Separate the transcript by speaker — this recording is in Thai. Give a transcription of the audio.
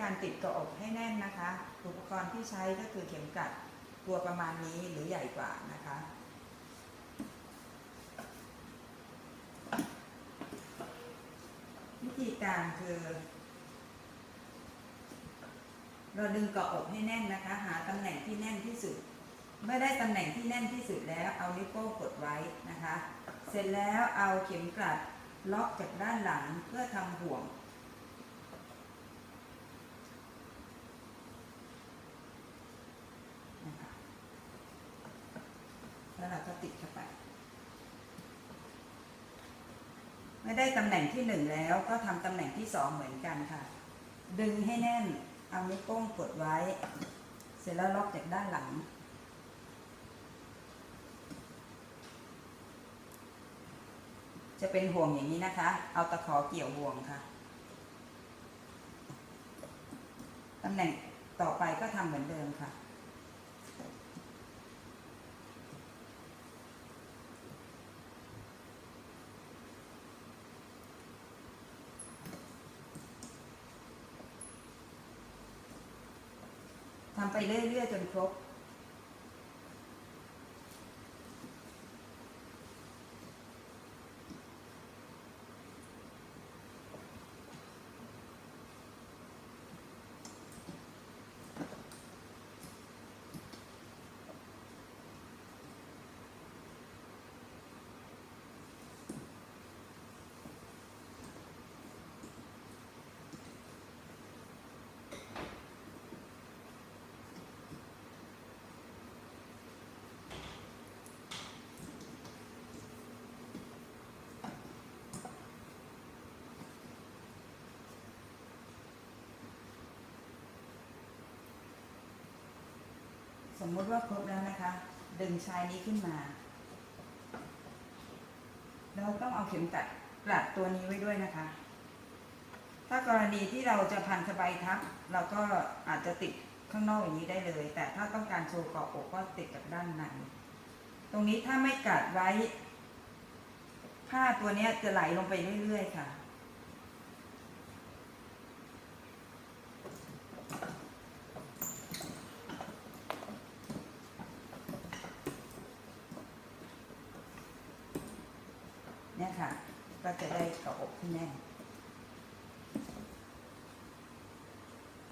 Speaker 1: การติดกาะอกให้แน่นนะคะ อุปกรณ์ที่ใช้ก็คือเข็มกลัดตัวประมาณนี้หรือใหญ่กว่านะคะ วิธีการคือ เราดึงกาะอกให้แน่นนะคะ หาตำแหน่งที่แน่นที่สุด เมื่อได้ตำแหน่งที่แน่นที่สุดแล้วเอานิ้วโป้งกดไว้นะคะ เสร็จแล้วเอาเข็มกลัดล็อกจากด้านหลังเพื่อทำห่วง นะคะ แล้วเราก็ติดเข้าไป เมื่อได้ตำแหน่งที่หนึ่งแล้วก็ทำตำแหน่งที่สองเหมือนกันค่ะ ดึงให้แน่น เอานิ้วโป้งกดไว้ เสร็จแล้วล็อกจากด้านหลัง จะเป็นห่วงอย่างนี้นะคะ เอาตะขอเกี่ยวห่วงค่ะตำแหน่งต่อไปก็ทำเหมือนเดิมค่ะ ทำไปเรื่อยๆจนครบ ส มมุติว่าครบแล้วนะคะ ดึงชายนี้ขึ้นมา เราต้องเอาเข็มกัดกลัดตัวนี้ไว้ด้วยนะคะ ถ้ากรณีที่เราจะพันสบายทับ เราก็อาจจะติดข้างนอกอย่างนี้ได้เลย แต่ถ้าต้องการโชว์เกาะอกก็ติดจากด้านในตรงนี้ถ้าไม่กัดไว้ ผ้าตัวนี้จะไหลลงไปเรื่อยๆค่ะ ค่ะ ก็จะได้กระอบที่แน่น